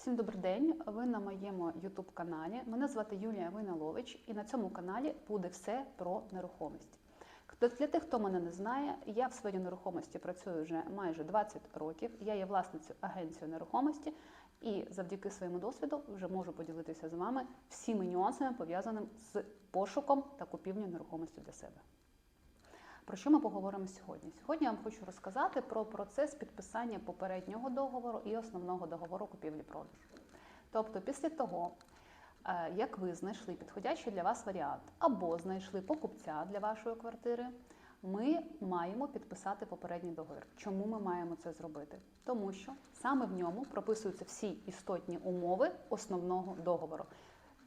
Всім добрий день! Ви на моєму youtube каналі. Мене звати Юлія Войналович, і на цьому каналі буде все про нерухомість. Для тих, хто мене не знає, я в сфері нерухомості працюю вже майже 20 років. Я є власницею агенції нерухомості і завдяки своєму досвіду вже можу поділитися з вами всіми нюансами, пов'язаними з пошуком та купівлею нерухомості для себе. Про що ми поговоримо сьогодні? Сьогодні я вам хочу розказати про процес підписання попереднього договору і основного договору купівлі-продажу. Тобто, після того, е, як ви знайшли підходящий для вас варіант або знайшли покупця для вашої квартири, ми маємо підписати попередній договір. Чому ми маємо це зробити? Тому що саме в ньому прописуються всі істотні умови основного договору.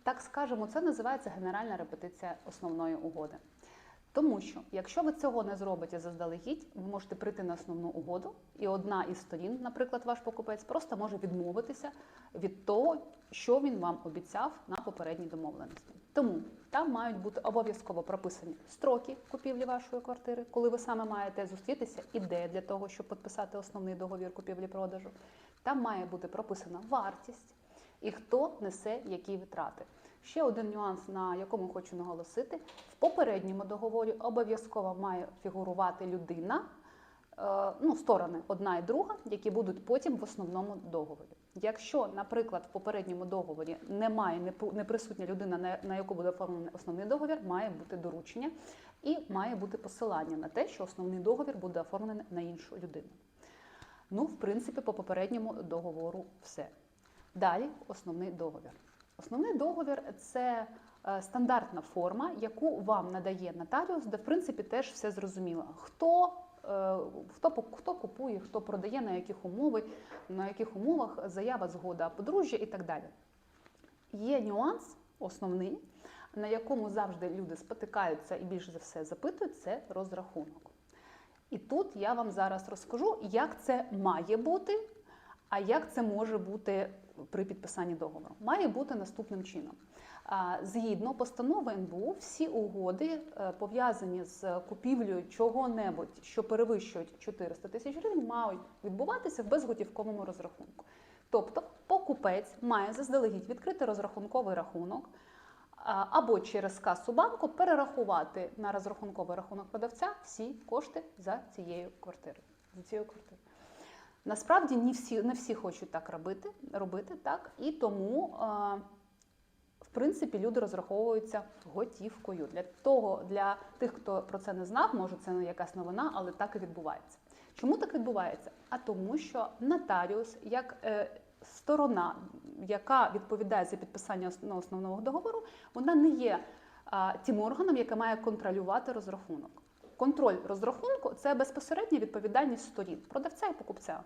Так скажемо, це називається генеральна репетиція основної угоди. Тому що, якщо ви цього не зробите заздалегідь, ви можете прийти на основну угоду, і одна із сторін, наприклад, ваш покупець, просто може відмовитися від того, що він вам обіцяв на попередній домовленості. Тому там мають бути обов'язково прописані строки купівлі вашої квартири, коли ви саме маєте зустрітися, і де для того, щоб підписати основний договір купівлі-продажу. Там має бути прописана вартість і хто несе які витрати. Ще один нюанс, на якому хочу наголосити: в попередньому договорі обов'язково має фігурувати людина, е, ну, сторони, одна і друга, які будуть потім в основному договорі. Якщо, наприклад, в попередньому договорі немає не присутня людина, на- на яку буде оформлений основний договір, має бути доручення і має бути посилання на те, що основний договір буде оформлений на іншу людину. Ну, в принципі, по попередньому договору все. Далі основний договір. Основний договір це е, стандартна форма, яку вам надає нотаріус, де в принципі теж все зрозуміло. Хто, е, хто, хто купує, хто продає, на яких умови, на яких умовах заява згода подружжя і так далі. Є нюанс основний, на якому завжди люди спотикаються і більш за все запитують, це розрахунок. І тут я вам зараз розкажу, як це має бути, а як це може бути при підписанні договору. Має бути наступним чином. Згідно постанови НБУ, всі угоди е, пов'язані з купівлею чого-небудь, що перевищують 400 тисяч гривень, мають відбуватися в безготівковому розрахунку. Тобто покупець має заздалегідь відкрити розрахунковий рахунок або через касу банку перерахувати на розрахунковий рахунок продавця всі кошти за цією квартирою. За цією квартирою. Насправді не всі, не всі хочуть так робити, робити так, і тому, е, в принципі, люди розраховуються готівкою. Для того, для тих, хто про це не знав, може це не якась новина, але так і відбувається. Чому так відбувається? А тому, що нотаріус, як е, сторона, яка відповідає за підписання ос- основного договору, вона не є тим органом, який має контролювати розрахунок. Контроль розрахунку це безпосередня відповідальність сторін продавця і покупця.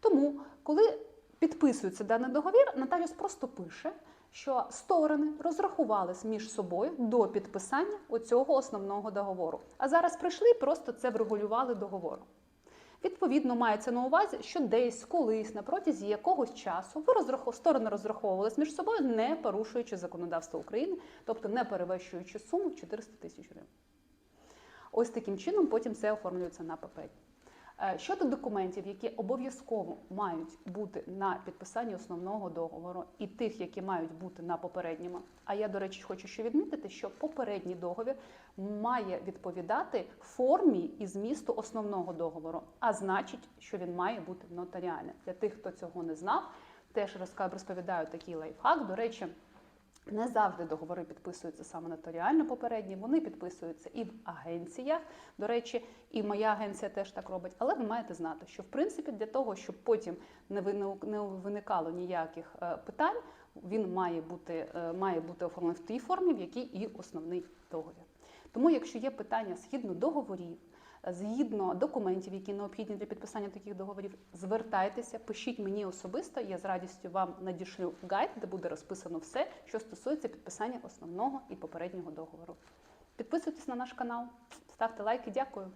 Тому, коли підписується даний договір, нотаріус просто пише, що сторони розрахувались між собою до підписання оцього основного договору. А зараз прийшли і просто це врегулювали договором. Відповідно, мається на увазі, що десь колись на протязі якогось часу ви розрахов... сторони розраховувались між собою, не порушуючи законодавство України, тобто не перевищуючи суму 400 тисяч гривень. Ось таким чином потім це оформлюється на папері. Е, Щодо документів, які обов'язково мають бути на підписанні основного договору, і тих, які мають бути на попередньому. А я, до речі, хочу ще відмітити, що попередній договір має відповідати формі і змісту основного договору, а значить, що він має бути нотаріальним. Для тих, хто цього не знав, теж розповідаю такий лайфхак. До речі. Не завжди договори підписуються саме нотаріально попередні, вони підписуються і в агенціях. До речі, і моя агенція теж так робить. Але ви маєте знати, що в принципі для того, щоб потім не вини- не виникало ніяких е, питань, він має бути, е, має бути оформлений в тій формі, в якій і основний договір. Тому, якщо є питання згідно договорів, згідно документів, які необхідні для підписання таких договорів, звертайтеся, пишіть мені особисто. Я з радістю вам надішлю гайд, де буде розписано все, що стосується підписання основного і попереднього договору. Підписуйтесь на наш канал, ставте лайки. Дякую.